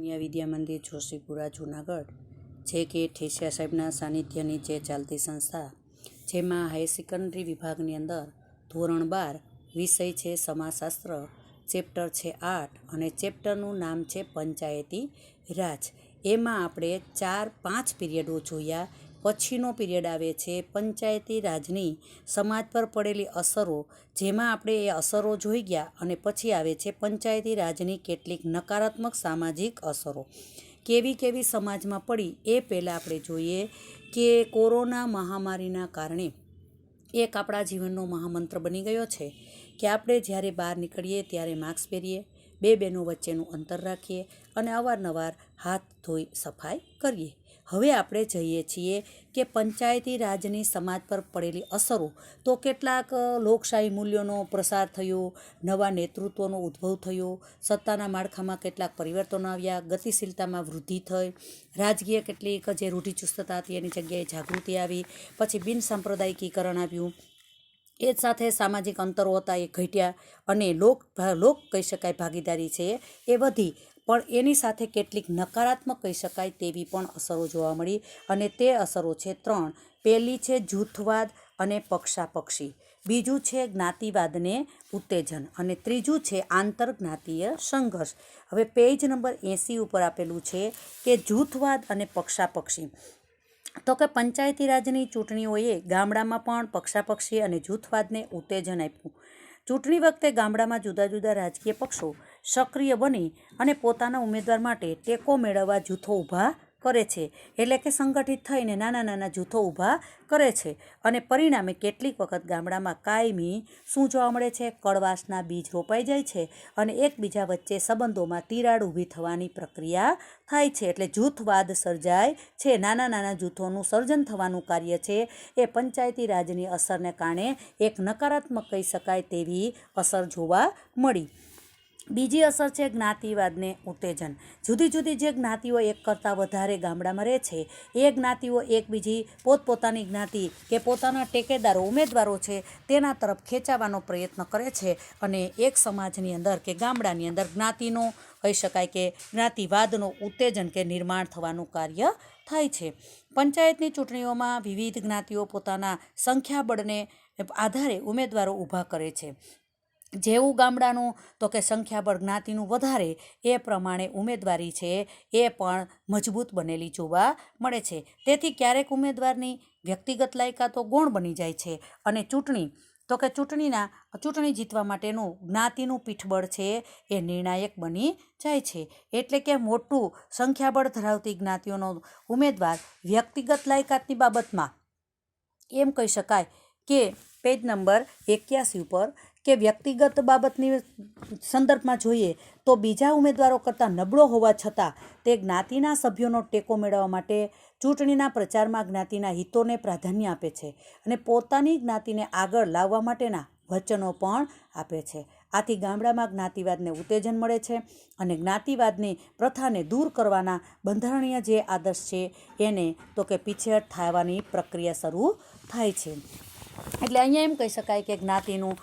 કન્યા વિદ્યા મંદિર જોશીપુરા, જુનાગઢ, જે કે ઠેસિયા સાહેબના સાનિધ્ય નીચે ચાલતી સંસ્થા, જેમાં હાઈ સેકન્ડરી વિભાગની અંદર ધોરણ બાર વિષય છે સમાજશાસ્ત્ર, ચેપ્ટર છે આઠ અને ચેપ્ટરનું નામ છે પંચાયતી રાજ. એમાં આપણે ચાર પાંચ પીરિયડો જોયા પછીનો પીરિયડ આવે છે. પંચાયતી રાજની સમાજ પર પડેલી અસરો, જેમાં આપણે એ અસરો જોઈ ગયા અને પછી આવે છે પંચાયતી રાજની કેટલીક નકારાત્મક સામાજિક અસરો. કેવી કેવી સમાજમાં પડી એ પહેલાં આપણે જોઈએ કે કોરોના મહામારીના કારણે એક આપણા જીવનનો મહામંત્ર બની ગયો છે કે આપણે જ્યારે બહાર નીકળીએ ત્યારે માસ્ક પહેરીએ બે બહેનો વચ્ચેનું અંતર રાખીએ અને અવારનવાર હાથ ધોઈ સફાઈ કરીએ. હવે આપણે જઈએ છીએ કે પંચાયતી રાજની સમાજ પર પડેલી અસરો. તો કેટલાક લોકશાહી મૂલ્યોનો પ્રસાર થયો, નવા નેતૃત્વનો ઉદ્ભવ થયો, સત્તાના માળખામાં કેટલાક પરિવર્તનો આવ્યા, ગતિશીલતામાં વૃદ્ધિ થઈ, રાજકીય કેટલીક જે રૂઢિચુસ્તતા હતી એની જગ્યાએ જાગૃતિ આવી, પછી બિનસાંપ્રદાયિકીકરણ આવ્યું એ જ સાથે સામાજિક અંતરો હતા એ ઘટ્યા અને લોક લોક કહી શકાય ભાગીદારી છે એ વધી, પણ એની સાથે કેટલીક નકારાત્મક કહી શકાય તેવી પણ અસરો જોવા મળી અને તે અસરો છે ત્રણ. પહેલી છે જૂથવાદ અને પક્ષાપક્ષી. બીજું છે જ્ઞાતિવાદને ઉત્તેજન અને ત્રીજું છે આંતરજ્ઞાતીય સંઘર્ષ. હવે પેજ નંબર એંસી ઉપર આપેલું છે કે જૂથવાદ અને પક્ષાપક્ષી. તો કે પંચાયતી રાજની ચૂંટણીઓએ ગામડામાં પણ પક્ષાપક્ષી અને જૂથવાદને ઉત્તેજન આપ્યું. ચૂંટણી વખતે ગામડામાં જુદા જુદા રાજકીય પક્ષો સક્રિય બની અને પોતાના ઉમેદવાર માટે ટેકો મેળવવા જૂથો ઊભા કરે છે. એટલે કે સંગઠિત થઈને નાના નાના જૂથો ઊભા કરે છે અને પરિણામે કેટલીક વખત ગામડામાં કાયમી શું જોવા મળે છે, કડવાશના બીજ રોપાઈ જાય છે અને એકબીજા વચ્ચે સંબંધોમાં તિરાડ ઊભી થવાની પ્રક્રિયા થાય છે. એટલે જૂથવાદ સર્જાય છે. નાના નાના જૂથોનું સર્જન થવાનું કાર્ય છે. એ પંચાયતી રાજની અસરને કારણે એક નકારાત્મક કહી શકાય તેવી અસર જોવા મળી. બીજી અસર છે જ્ઞાતિવાદને ઉત્તેજન. જુદી જુદી જે જ્ઞાતિઓ એક કરતાં વધારે ગામડામાં રહે છે, એ જ્ઞાતિઓ એકબીજી પોતપોતાની જ્ઞાતિ કે પોતાના ટેકેદારો, ઉમેદવારો છે તેના તરફ ખેંચાવાનો પ્રયત્ન કરે છે અને એક સમાજની અંદર કે ગામડાની અંદર જ્ઞાતિનો, કહી શકાય કે જ્ઞાતિવાદનો ઉત્તેજન કે નિર્માણ થવાનું કાર્ય થાય છે. પંચાયતની ચૂંટણીઓમાં વિવિધ જ્ઞાતિઓ પોતાના સંખ્યાબળને આધારે ઉમેદવારો ઊભા કરે છે. જેવું ગામડાનું તો કે સંખ્યાબળ જ્ઞાતિનું વધારે, એ પ્રમાણે ઉમેદવારી છે, એ પણ મજબૂત બનેલી જોવા મળે છે. તેથી ક્યારેક ઉમેદવારની વ્યક્તિગત લાયકાતો ગૌણ બની જાય છે અને ચૂંટણી, તો કે ચૂંટણીના, ચૂંટણી જીતવા માટેનું જ્ઞાતિનું પીઠબળ છે એ નિર્ણાયક બની જાય છે. એટલે કે મોટું સંખ્યાબળ ધરાવતી જ્ઞાતિઓનો ઉમેદવાર વ્યક્તિગત લાયકાતની બાબતમાં, એમ કહી શકાય કે પેજ નંબર એક્યાસી ઉપર કે વ્યક્તિગત બાબતની સંદર્ભમાં જોઈએ તો બીજા ઉમેદવારો કરતાં નબળો હોવા છતાં તે જ્ઞાતિના સભ્યોનો ટેકો મેળવવા માટે ચૂંટણીના પ્રચારમાં જ્ઞાતિના હિતોને પ્રાધાન્ય આપે છે અને પોતાની જ્ઞાતિને આગળ લાવવા માટેના વચનો પણ આપે છે. આથી ગામડામાં જ્ઞાતિવાદને ઉત્તેજન મળે છે અને જ્ઞાતિવાદની પ્રથાને દૂર કરવાના બંધારણીય જે આદર્શ છે એને તો કે પીછેહટ થવાની પ્રક્રિયા શરૂ થાય છે. એટલે અહીંયા એમ કહી શકાય કે જ્ઞાતિનું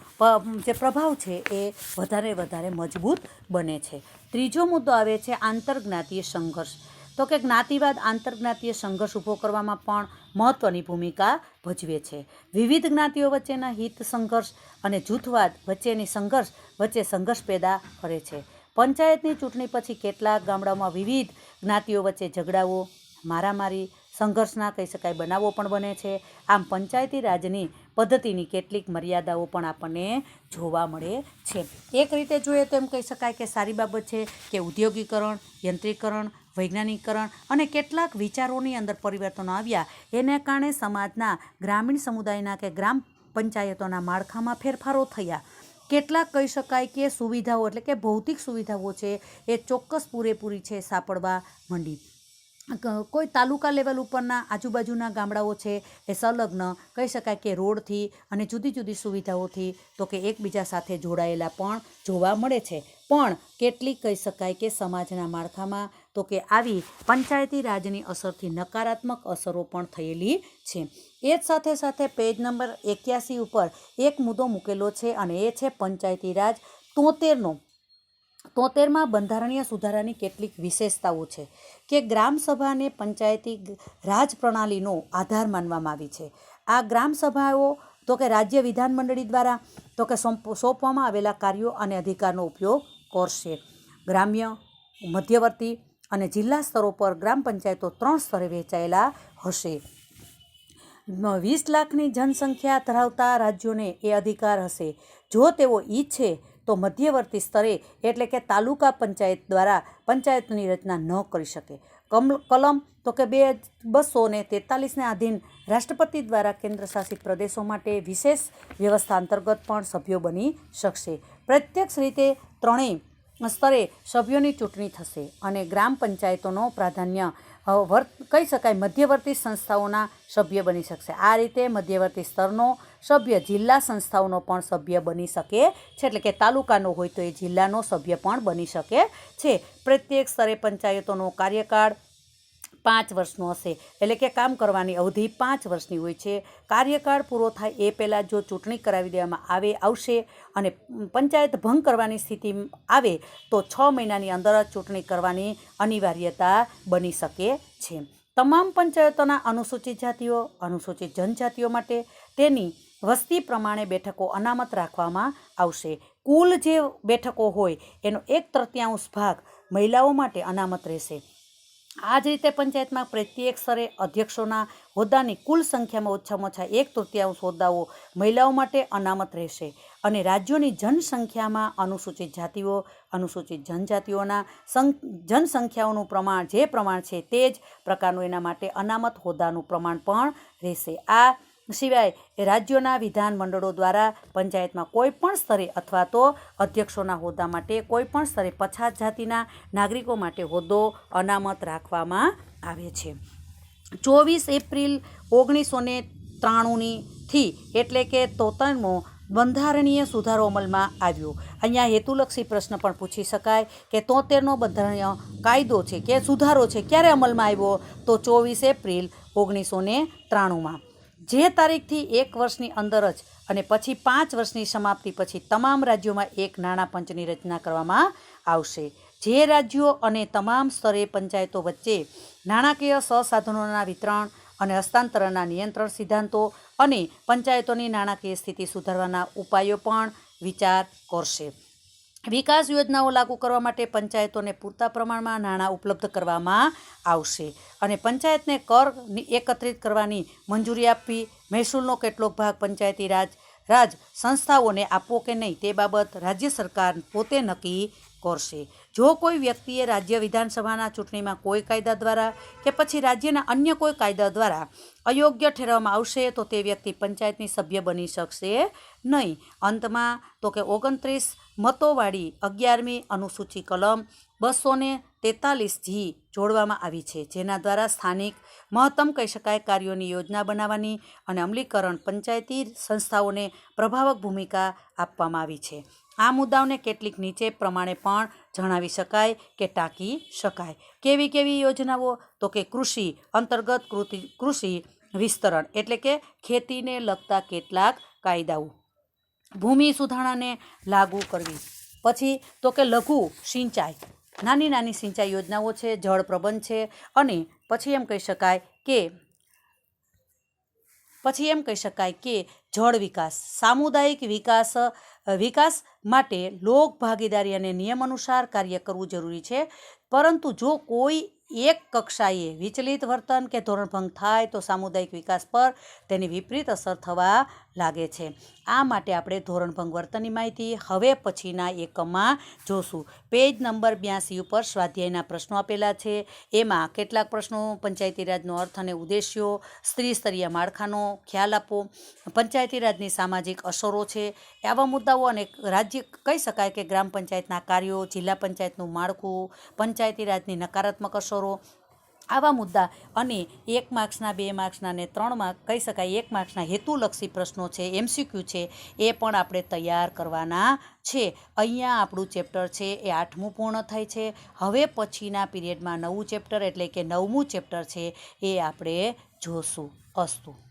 જે પ્રભાવ છે એ વધારે વધારે મજબૂત બને છે. ત્રીજો મુદ્દો આવે છે આંતરજ્ઞાતીય સંઘર્ષ. તો કે જ્ઞાતિવાદ આંતરજ્ઞાતીય સંઘર્ષ ઊભો કરવામાં પણ મહત્ત્વની ભૂમિકા ભજવે છે. વિવિધ જ્ઞાતિઓ વચ્ચેના હિત સંઘર્ષ અને જૂથવાદ વચ્ચેની સંઘર્ષ વચ્ચે સંઘર્ષ પેદા કરે છે. પંચાયતની ચૂંટણી પછી કેટલાક ગામડાઓમાં વિવિધ જ્ઞાતિઓ વચ્ચે ઝઘડાઓ, મારામારી સંઘર્ષના કહી શકાય, બનાવો પણ બને છે. આમ પંચાયતી રાજની પદ્ધતિની કેટલીક મર્યાદાઓ પણ આપણને જોવા મળે છે. એક રીતે જોઈએ તો એમ કહી શકાય કે સારી બાબત છે કે ઉદ્યોગીકરણ, યંત્રીકરણ વૈજ્ઞાનિકરણ અને કેટલાક વિચારોની અંદર પરિવર્તનો આવ્યા. એને કારણે સમાજના, ગ્રામીણ સમુદાયના કે ગ્રામ પંચાયતોના માળખામાં ફેરફારો થયા. કેટલાક કહી શકાય કે સુવિધાઓ એટલે કે ભૌતિક સુવિધાઓ છે, એ ચોક્કસ પૂરેપૂરી છે સાંપડવા માંડી. કોઈ તાલુકા લેવલ ઉપરના આજુબાજુના ગામડાઓ છે એ સંલગ્ન, કહી શકાય કે રોડથી અને જુદી જુદી સુવિધાઓથી તો કે એકબીજા સાથે જોડાયેલા પણ જોવા મળે છે. પણ કેટલીક કહી શકાય કે સમાજના માળખામાં તો કે આવી પંચાયતી રાજની અસરથી નકારાત્મક અસરો પણ થયેલી છે. એ જ સાથે સાથે પેજ નંબર એક્યાસી ઉપર એક મુદ્દો મૂકેલો છે અને એ છે પંચાયતી રાજ તોતેરનો તોતેરમાં બંધારણીય સુધારાની કેટલીક વિશેષતાઓ છે કે ગ્રામસભાને પંચાયતી રાજ પ્રણાલીનો આધાર માનવામાં આવી છે. આ ગ્રામસભાઓ તો કે રાજ્ય વિધાનમંડળી દ્વારા તો કે સોંપ- સોંપવામાં આવેલા કાર્યો અને અધિકારનો ઉપયોગ કરશે. ગ્રામ્ય, મધ્યવર્તી અને જિલ્લા સ્તરો પર ગ્રામ પંચાયતો ત્રણ સ્તરે વહેંચાયેલા હશે. વીસ લાખની જનસંખ્યા ધરાવતા રાજ્યોને એ અધિકાર હશે. જો તેઓ ઈચ્છે તો મધ્યવર્તી સ્તરે એટલે કે તાલુકા પંચાયત દ્વારા પંચાયતની રચના ન કરી શકે. કમ, કલમ તો કે બે બસો ને તેતાલીસને આધીન રાષ્ટ્રપતિ દ્વારા કેન્દ્ર શાસિત પ્રદેશો માટે વિશેષ વ્યવસ્થા અંતર્ગત પણ સભ્યો બની શકશે. પ્રત્યક્ષ રીતે ત્રણેય સ્તરે સભ્યોની ચૂંટણી થશે અને ગ્રામ પંચાયતોનો પ્રાધાન્ય વર્ત, કહી શકાય મધ્યવર્તી સંસ્થાઓના સભ્ય બની શકશે. આ રીતે મધ્યવર્તી સ્તરનો સભ્ય જિલ્લા સંસ્થાઓનો પણ સભ્ય બની શકે છે. એટલે કે તાલુકાનો હોય તો એ જિલ્લાનો સભ્ય પણ બની શકે છે. પ્રત્યેક સ્તરે પંચાયતોનો કાર્યકાળ પાંચ વર્ષનો હશે. એટલે કે કામ કરવાની અવધિ પાંચ વર્ષની હોય છે. કાર્યકાળ પૂરો થાય એ પહેલાં જો ચૂંટણી કરાવી દેવામાં આવે, આવશે અને પંચાયત ભંગ કરવાની સ્થિતિ આવે, તો છ મહિનાની અંદર જ ચૂંટણી કરવાની અનિવાર્યતા બની શકે છે. તમામ પંચાયતોના અનુસૂચિત જાતિઓ, અનુસૂચિત જનજાતિઓ માટે તેની વસ્તી પ્રમાણે બેઠકો અનામત રાખવામાં આવશે. કુલ જે બેઠકો હોય, એનો એક તૃતીયાંશ ભાગ મહિલાઓ માટે અનામત રહેશે. આ જ રીતે પંચાયતમાં પ્રત્યેક સ્તરે અધ્યક્ષોના હોદ્દાની કુલ સંખ્યામાં ઓછામાં ઓછા એક તૃતીયાંશ હોદ્દાઓ મહિલાઓ માટે અનામત રહેશે અને રાજ્યોની જનસંખ્યામાં અનુસૂચિત જાતિઓ, અનુસૂચિત જનજાતિઓના જનસંખ્યાઓનું પ્રમાણ જે પ્રમાણ છે તે જ પ્રકારનું એના માટે અનામત હોદ્દાનું પ્રમાણ પણ રહેશે. આ સિવાય રાજ્યોના વિધાનમંડળો દ્વારા પંચાયતમાં કોઈ પણ સ્તરે અથવા તો અધ્યક્ષોના હોદ્દા માટે કોઈ પણ સ્તરે પછાત જાતિના નાગરિકો માટે હોદ્દો અનામત રાખવામાં આવે છે. ચોવીસ એપ્રિલ ઓગણીસો ને ત્રાણુંની એટલે કે તોતેરમો બંધારણીય સુધારો અમલમાં આવ્યો. અહીંયા હેતુલક્ષી પ્રશ્ન પણ પૂછી શકાય કે તોતેરનો બંધારણીય કાયદો છે કે સુધારો છે? ક્યારે અમલમાં આવ્યો? તો ચોવીસ એપ્રિલ ઓગણીસો ને ત્રાણુંમાં. જે તારીખથી એક વર્ષની અંદર જ અને પછી પાંચ વર્ષની સમાપ્તિ પછી તમામ રાજ્યોમાં એક નાણાં પંચની રચના કરવામાં આવશે. જે રાજ્યો અને તમામ સ્તરે પંચાયતો વચ્ચે નાણાકીય સસાધનોના વિતરણ અને હસ્તાંતરણના નિયંત્રણ સિદ્ધાંતો અને પંચાયતોની નાણાકીય સ્થિતિ સુધારવાના ઉપાયો પણ વિચાર કરશે. વિકાસ યોજનાઓ લાગુ કરવા માટે પંચાયતોને પૂરતા પ્રમાણમાં નાણાં ઉપલબ્ધ કરવામાં આવશે. અને પંચાયતને કર એકત્રિત કરવાની મંજૂરી આપવી, મહેસૂલનો કેટલોક ભાગ પંચાયતી રાજ રાજ સંસ્થાઓને આપવો કે નહીં તે બાબત રાજ્ય સરકાર પોતે નક્કી કરશે. જો કોઈ વ્યક્તિએ રાજ્ય વિધાનસભાના ચૂંટણીમાં કોઈ કાયદા દ્વારા કે પછી રાજ્યના અન્ય કોઈ કાયદા દ્વારા અયોગ્ય ઠેરવવામાં આવશે, તો તે વ્યક્તિ પંચાયતની સભ્ય બની શકશે નહીં. અંતમાં, તો કે ઓગણત્રીસ મતોવાળી અગિયારમી અનુસૂચિ કલમ બસો ને તેતાલીસ જી જોડવામાં આવી છે, જેના દ્વારા સ્થાનિક મહત્તમ કહી શકાય કાર્યોની યોજના બનાવવાની અને અમલીકરણ પંચાયતી સંસ્થાઓને પ્રભાવક ભૂમિકા આપવામાં આવી છે. આ મુદ્દાઓને કેટલીક નીચે પ્રમાણે પણ જણાવી શકાય કે ટાંકી શકાય. કેવી કેવી યોજનાઓ? તો કે કૃષિ, અંતર્ગત કૃતિ, કૃષિ વિસ્તરણ એટલે કે ખેતીને લગતા કેટલાક કાયદાઓ. ભૂમિ સુધારણાને લાગુ કરવી. પછી તો કે લઘુ સિંચાઈ. નાની નાની સિંચાઈ યોજનાઓ છે, જળ પ્રબંધ છે અને પછી એમ કહી શકાય કે પછી એમ કહી શકાય કે જળ વિકાસ, સામુદાયિક વિકાસ વિકાસ માટે લોક ભાગીદારી અને નિયમ અનુસાર કાર્ય કરવું જરૂરી છે. પરંતુ જો કોઈ એક કક્ષાએ વિચલિત વર્તન કે ધોરણભંગ થાય તો સામુદાયિક વિકાસ પર તેની વિપરીત અસર થવા લાગે છે. આ માટે આપણે ધોરણભંગ વર્તનની માહિતી હવે પછીના એકમમાં જોશું. પેજ નંબર બ્યાસી ઉપર સ્વાધ્યાયના પ્રશ્નો આપેલા છે. એમાં કેટલાક પ્રશ્નો, પંચાયતી રાજનો અર્થ અને ઉદ્દેશ્યો, સ્ત્રી સ્તરીય માળખાનો ખ્યાલ આપો. પંચાયતી રાજની સામાજિક અસરો છે. આવા મુદ્દાઓ અને રાજ્ય, કહી શકાય કે ગ્રામ પંચાયતના કાર્યો, જિલ્લા પંચાયતનું માળખું, પંચાયતી રાજની નકારાત્મક અસરો આવા મુદ્દા અને એક માર્ક્સના, બે માર્ક્સના ને ત્રણ માર્ક, કહી શકાય, એક માર્ક્સના હેતુલક્ષી પ્રશ્નો છે એમસીક્યુ છે, એ પણ આપણે તૈયાર કરવાના છે. અહીંયા આપણું ચેપ્ટર છે, એ આઠમું પૂર્ણ થાય છે. હવે પછીના પીરિયડમાં નવું ચેપ્ટર એટલે કે નવમું ચેપ્ટર છે, એ આપણે જોશું અસ્તુ.